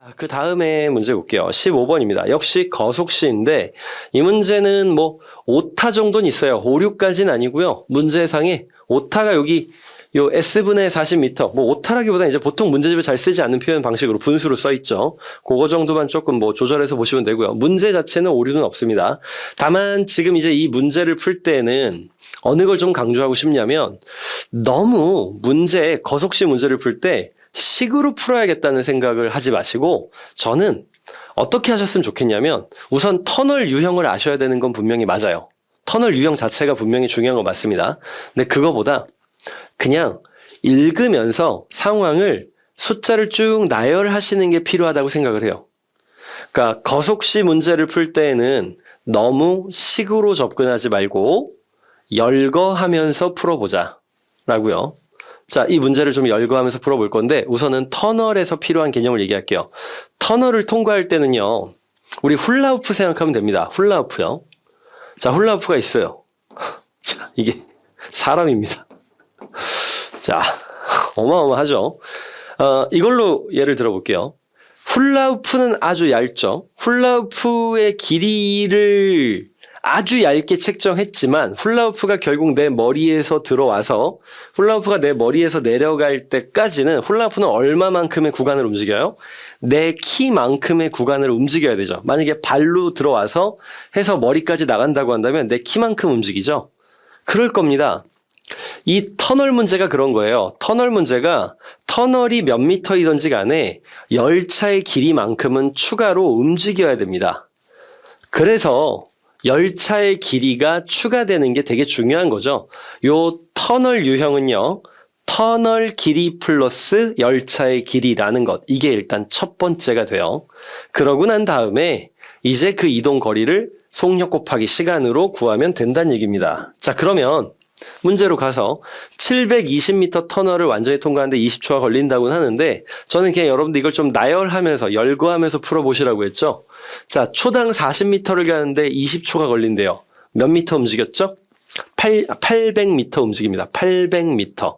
아, 그 다음에 문제 볼게요. 15번입니다. 역시 거속시인데 이 문제는 뭐 오타 정도는 있어요. 5, 6까지는 아니고요. 문제상에 오타가 여기 요 S분의 40m, 뭐 오타라기보다 이제 보통 문제집에 잘 쓰지 않는 표현 방식으로 분수로 써 있죠. 그거 정도만 조금 뭐 조절해서 보시면 되고요. 문제 자체는 오류는 없습니다. 다만 지금 이제 이 문제를 풀 때는 어느 걸 좀 강조하고 싶냐면 너무 문제, 거속시 문제를 풀 때 식으로 풀어야겠다는 생각을 하지 마시고 저는 어떻게 하셨으면 좋겠냐면 우선 터널 유형을 아셔야 되는 건 분명히 맞아요. 터널 유형 자체가 분명히 중요한 건 맞습니다. 근데 그거보다 그냥 읽으면서 상황을 숫자를 쭉 나열하시는 게 필요하다고 생각을 해요. 그러니까 거속시 문제를 풀 때에는 너무 식으로 접근하지 말고 열거하면서 풀어보자. 라고요. 자, 이 문제를 좀 열거하면서 풀어볼 건데 우선은 터널에서 필요한 개념을 얘기할게요. 터널을 통과할 때는요. 우리 훌라후프 생각하면 됩니다. 훌라후프요. 자, 훌라후프가 있어요. 자, 이게 사람입니다. 자, 어마어마하죠. 어, 이걸로 예를 들어볼게요. 훌라후프는 아주 얇죠. 훌라후프의 길이를 아주 얇게 책정했지만 훌라후프가 결국 내 머리에서 들어와서 훌라후프가 내 머리에서 내려갈 때까지는 훌라후프는 얼마만큼의 구간을 움직여요? 내 키만큼의 구간을 움직여야 되죠. 만약에 발로 들어와서 해서 머리까지 나간다고 한다면 내 키만큼 움직이죠. 그럴 겁니다. 이 터널 문제가 그런 거예요. 터널 문제가 터널이 몇 미터이든지 간에 열차의 길이만큼은 추가로 움직여야 됩니다. 그래서 열차의 길이가 추가되는 게 되게 중요한 거죠. 요 터널 유형은요. 터널 길이 플러스 열차의 길이라는 것. 이게 일단 첫 번째가 돼요. 그러고 난 다음에 이제 그 이동 거리를 속력 곱하기 시간으로 구하면 된다는 얘기입니다. 자, 그러면 문제로 가서 720m 터널을 완전히 통과하는데 20초가 걸린다고는 하는데 저는 그냥 여러분들 이걸 좀 나열하면서 열거하면서 풀어보시라고 했죠. 자, 초당 40m를 가는데 20초가 걸린대요. 몇 미터 움직였죠? 8, 800m 움직입니다. 800m.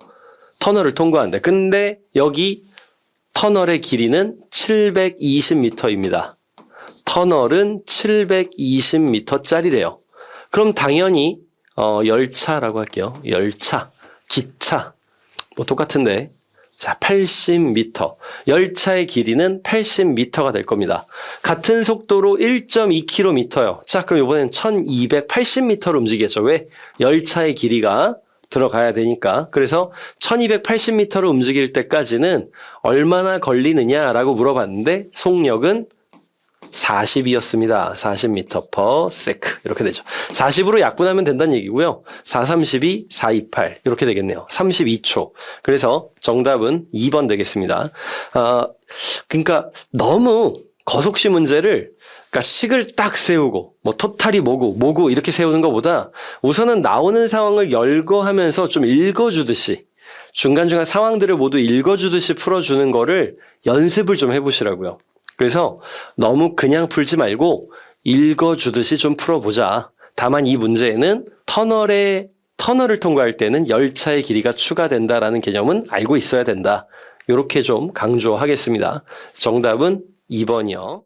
터널을 통과하는데. 근데 여기 터널의 길이는 720m입니다. 터널은 720m짜리래요. 그럼 당연히 어, 열차라고 할게요. 열차, 기차, 뭐 똑같은데. 자, 80m. 열차의 길이는 80m가 될 겁니다. 같은 속도로 1.2km요. 자, 그럼 이번엔 1280m를 움직이겠죠. 왜? 열차의 길이가 들어가야 되니까. 그래서 1280m를 움직일 때까지는 얼마나 걸리느냐라고 물어봤는데 속력은 40이었습니다. 40m per sec. 이렇게 되죠. 40으로 약분하면 된다는 얘기고요. 4, 32, 4, 28. 이렇게 되겠네요. 32초. 그래서 정답은 2번 되겠습니다. 아, 그러니까 너무 거속시 문제를 그러니까 식을 딱 세우고 뭐 토탈이 뭐고 뭐고 이렇게 세우는 것보다 우선은 나오는 상황을 열거하면서 좀 읽어주듯이 중간중간 상황들을 모두 읽어주듯이 풀어주는 거를 연습을 좀 해보시라고요. 그래서 너무 그냥 풀지 말고 읽어주듯이 좀 풀어보자. 다만 이 문제에는 터널에 터널을 통과할 때는 열차의 길이가 추가된다라는 개념은 알고 있어야 된다. 이렇게 좀 강조하겠습니다. 정답은 2번이요.